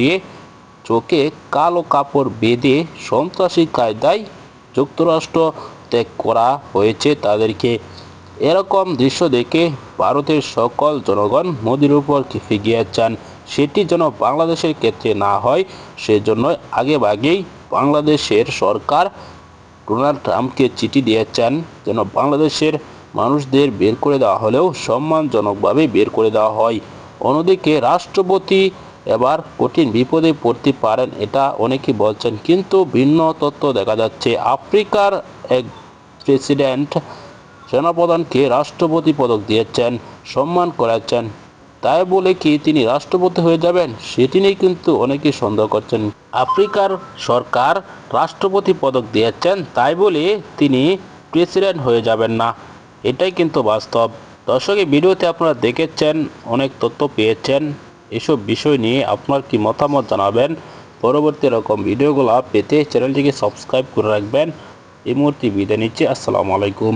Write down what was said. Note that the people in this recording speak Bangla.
দিয়ে চোখে কালো কাপড় বেঁধে সন্ত্রাসী কায়দায় যুক্তরাষ্ট্র ত্যাগ করা হয়েছে তাদেরকে। এরকম দৃশ্য দেখে ভারতের সকল জনগণ মোদির উপর খেপে গিয়েছেন সেটি যেন বাংলাদেশের ক্ষেত্রে না হয়, সেজন্য আগেভাগেই বাংলাদেশের সরকার ডোনাল্ড ট্রাম্পকে চিঠি দিয়েছেন যেন বাংলাদেশের মানুষদের বের করে দেওয়া হলেও সম্মানজনকভাবে বের করে দেওয়া হয়। অন্যদিকে রাষ্ট্রপতি এবার কঠিন বিপদে পড়তে পারেন, এটা অনেকেই বলছেন। কিন্তু ভিন্ন তথ্য দেখা যাচ্ছে, আফ্রিকার এক প্রেসিডেন্ট সেনাপ্রধানকে রাষ্ট্রপতি পদক দিয়েছেন, সম্মান করেছেন। তাই বলে কি তিনি রাষ্ট্রপতি হয়ে যাবেন, সেটি নিয়ে কিন্তু অনেকেই সন্দেহ করছেন। আফ্রিকার সরকার রাষ্ট্রপতি পদক দিয়েছেন, তাই বলে তিনি প্রেসিডেন্ট হয়ে যাবেন না। এটাই কিন্তু বাস্তব। দর্শক, এই ভিডিওতে আপনারা দেখেছেন, অনেক তথ্য পেয়েছেন। এসব বিষয় নিয়ে আপনার কি মতামত জানাবেন? পরবর্তী রকম ভিডিওগুলো পেতে চ্যানেলটিকে সাবস্ক্রাইব করে রাখবেন। এই মুহূর্তে বিদায় নিচ্ছি। আসসালামু আলাইকুম।